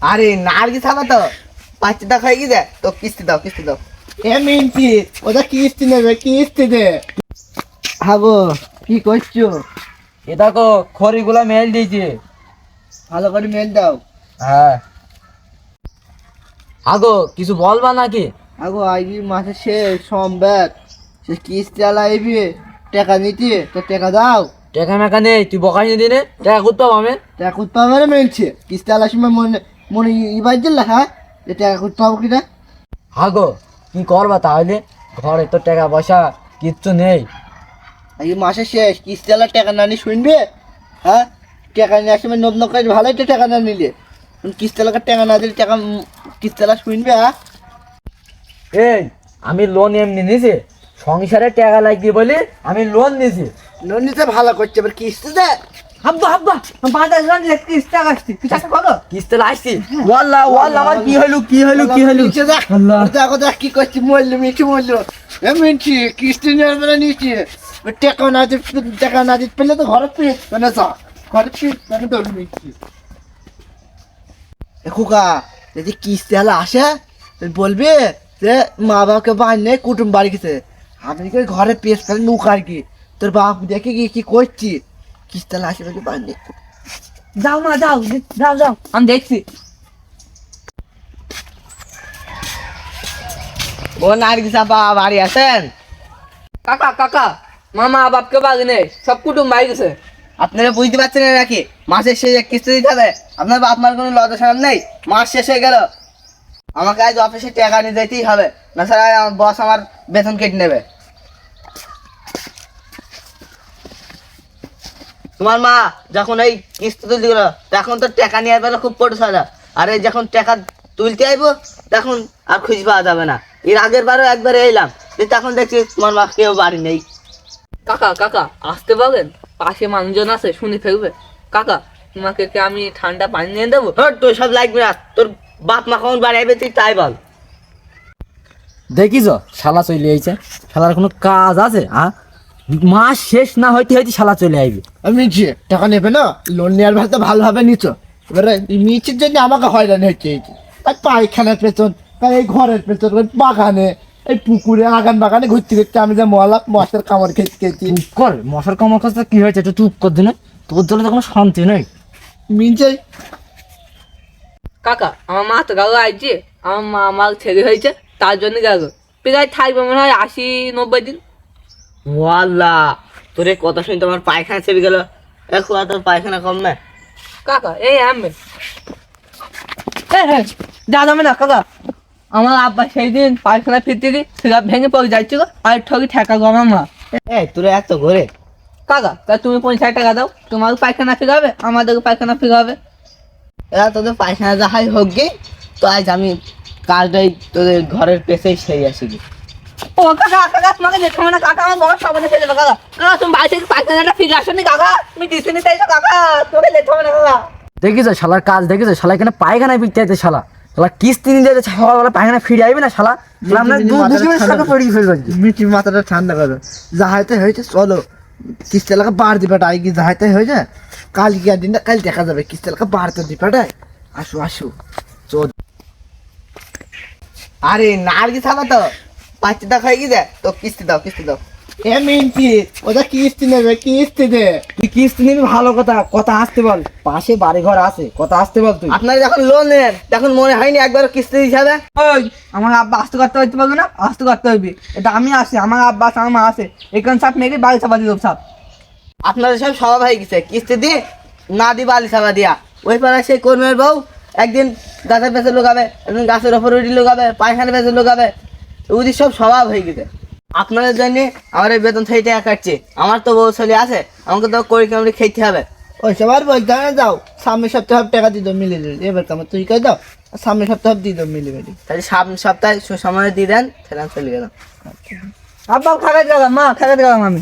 আরে নার্গিস হবে তো? বাচ্চাটা হয়ে গেছে তো কিস্তি দাও কিস্তি দাও। এ মিনছি ওটা কিস্তি নেবে কিস্তি দে। হাগো কি করছ? এ দেখো খড়িগুলো মেল দিয়েছে। ভালো করে মেল দাও। হ্যাঁ। আগো কিছু বলবা নাকি? আগো আইবি মাসে শেষ সোমবার। সে কিস্তি আলা আইবি টাকা নিতে তো টাকা দাও। টাকা মেকা নেই তুই বকাই দিনে টাকা করতে পাবো? আমি টাকা করতে পারবে না মেলছে কিস্তি আলার সময় মনে মনে ইবার দিল হ্যাঁ? যে টাকা করতে পারব কিনা? আগো কি করবা তাহলে? ঘরে তো টাকা পয়সা কিচ্ছু নেই। এই মাসে শেষ কিস্তি আলার টাকা না নিয়ে শুনবে? হ্যাঁ? টাকা নিয়ে আসবে নব নকাজ ভালোই তো টাকা না নিলে। কিস্তি আলাকার টাকা না দিলে টাকা উম, কিস্তি আলা শুনবে হ্যাঁ? এই আমি লোন এমনি নিছি সংসারে টাকা লাগবে বলে আমি লোন নিছি। লোন নিতে ভালো করছে এবার কিস্তি দে। বাজার কিস্তি আসছি। তুই চাষা করো কিস্তি আসছি? ওয়াল্লাহ ওয়াল্লাহ আমার কি হলো কি হলো কি হলো? দেখ আল্লাহ। দেখো দেখ কি করছি মরলি মিঠি মরলো। এ মিঠি কিস্তি নেওয়ার বেলা নিচে টাকা না দিতে টাকা না দিতে পেলে তো ঘরে মানে যা ঘরে মানে মিঠি। খুকা যদি কিস্তি আলা আসে তুই বলবি যে মা বাবাকে নেই কুটুম বাড়ি গেছে। আমি কি ঘরে পেস ফেলে নুক আর কি তোর বাপ দেখে কি কি করছি? কিস্তি আলা আসে নাকি বাড়ি নেই যাও না যাও যাও যাও আমি দেখছি ও নার্গিস আপা বাড়ি আছেন কাকা কাকা মামা বাপকে বাগে নেই সব কুটুম বাড়ি গেছে আপনারা বুঝতে পারছেন না নাকি মাসের শেষে কিস্তি দিতে হবে আপনার বাপ মার কোনো লজ্জা সরম নেই মাস শেষ হয়ে গেল আমাকে আজ অফিসে টাকা নিয়ে যেতেই হবে না স্যার আমার বস আমার বেতন কেটে নেবে তোমার মা যখন এই কিস্তি তুলতে গেলো তখন তো টাকা নিয়ে বেলা খুব পড়ে সাজা। আর এই যখন টাকা তুলতে আইবো তখন আর খুঁজে পাওয়া যাবে না। এর আগের বারও একবার এলাম তখন দেখছি তোমার মা কেউ বাড়ি নেই। কাকা কাকা আসতে পারবেন পাশে মানুষজন আছে শুনে ফেলবে। কাকা তোমাকে কি আমি ঠান্ডা পানি নিয়ে দেবো? হট তোর সব লাগবে না তোর বাপ মা কখন বাড়ি আইবে তুই তাই বল। দেখিস শালা চলে আইছে শালার কোনো কাজ আছে হ্যাঁ? মাস শেষ না হইতে হইতে শালা চলে আইবে। আমি নিচ্ছি টাকা নেবে না? লোন নেওয়ার ভালো তো ভালোভাবে নিচ্ছ এবারে এই নিচ্ছির জন্য আমাকে হয়রানি হচ্ছে এই যে। তাই পায়খানার পেছন তাই এই ঘরের পেছন ওই বাগানে এই পুকুরে আগান বাগানে ঘুরতে ঘুরতে আমি যে মলা মশার কামড় খেতে খেয়েছি। কর মশার কামড় কাছে কি হয়েছে একটু চুপ কর দিনে। তোর জন্য তো কোনো শান্তি নেই। মিনছে কাকা আমার মা তো গেল আইছে আমার মা আমার ছেলে হয়েছে তার জন্য গেল। প্রায় থাকবে মনে হয় আশি নব্বই দিন। ওয়াল্লা তোর এই কথা শুনতে আমার পায়খানা চেপে গেল। এখন আর তোর পায়খানা কম না। কাকা এই আমি। যা না কাকা। আমার আব্বা সেই দিন পায়খানা ফিরতে দিই সেটা ভেঙে পড়ে যাচ্ছিল আর ঠকি ঠেকা গো আমার এই তোর এত ঘরে। কাকা তা তুমি পঞ্চাশ টাকা দাও তোমার পায়খানা ফিরাবে আমাদের পায়খানা ফিরাবে। এরা তোদের পায়খানা যাহাই হোক গে তো আজ আমি কাজটাই তোদের ঘরের পেছেই সেই আসি। ও কাকা কাকা তোমাকে যেতে না কাকা আমার বড় সবাই ফেলে দেবে কাকা। কাকা তুমি বাড়ি থেকে পায়খানাটা ফিরে আসনি কাকা। তুমি দিতে নিতে কাকা। তোকে যেতে না কাকা। দেখিস শালার কাজ দেখিস শালা এখানে পায়খানায় পিকতে আছে শালা। শালা কিস্তি নিতে যাচ্ছে সকালবেলা পায়খানা ফিরে আইবে না শালা? শালা আমরা দু দু মিনিট শালা ফেলব আজকে। মাথাটা ঠান্ডা করো। যাহাইতে হয়েছে চলো। কিস্তি এলাকা বার দিবাটা আই কি যাহাইতে হয়েছে? কাল কি দিনটা কাল দেখা যাবে। কিস্তি এলাকা বার তো দিবাটাই আসো আসো। চল। আরে নার্গিস হবে তো। বাচ্চাটা হয়ে গেছে তো কিস্তি দাও কিস্তি দাও। এ ওটা কিস্তি নেবে কিস্তি দে। তুই কিস্তি নিবি ভালো কথা কথা আসতে বল। পাশে বাড়ি ঘর আছে কথা আসতে বল তুই। আপনারা যখন লোন নেন তখন মনে হয়নি একবার কিস্তি দিতে হবে ওই আমার আব্বা আসতে করতে হইতে পারবে না আসতে করতে হইবে। এটা আমি আসি আমার আব্বা আছে আমার মা আছে। এখান সাপ মেঘে বাড়ি চাপা দিল সাপ। আপনাদের সব স্বভাব হয়ে গেছে কিস্তি দিয়ে না দি বালি সাবা দিয়া। ওই পাড়ায় সেই কর্মের বউ একদিন গাছের পেছনে লোকাবে একদিন গাছের ওপর উঠি লোকাবে পায়খানার পেছনে লোকাবে ওদের সব স্বভাব হয়ে গেছে। আপনাদের জন্য আমার এই বেতন থেকে টাকা কাটছে। আমার তো বউ ছেলে আছে আমাকে তো করি কেমন খেতে হবে? ওই সবার বলতে না, যাও। সামনের সপ্তাহে টাকা দিত মিলে এবার আমার তুই কে দাও সামনে সামনের সপ্তাহে দিয়ে দাও মিলে মিলে তাহলে সামনের সপ্তাহে সময় দিয়ে দেন তাহলে চলে গেলাম। আব্বা খাগাতে গেলাম মা খাগাতে গেলাম আমি।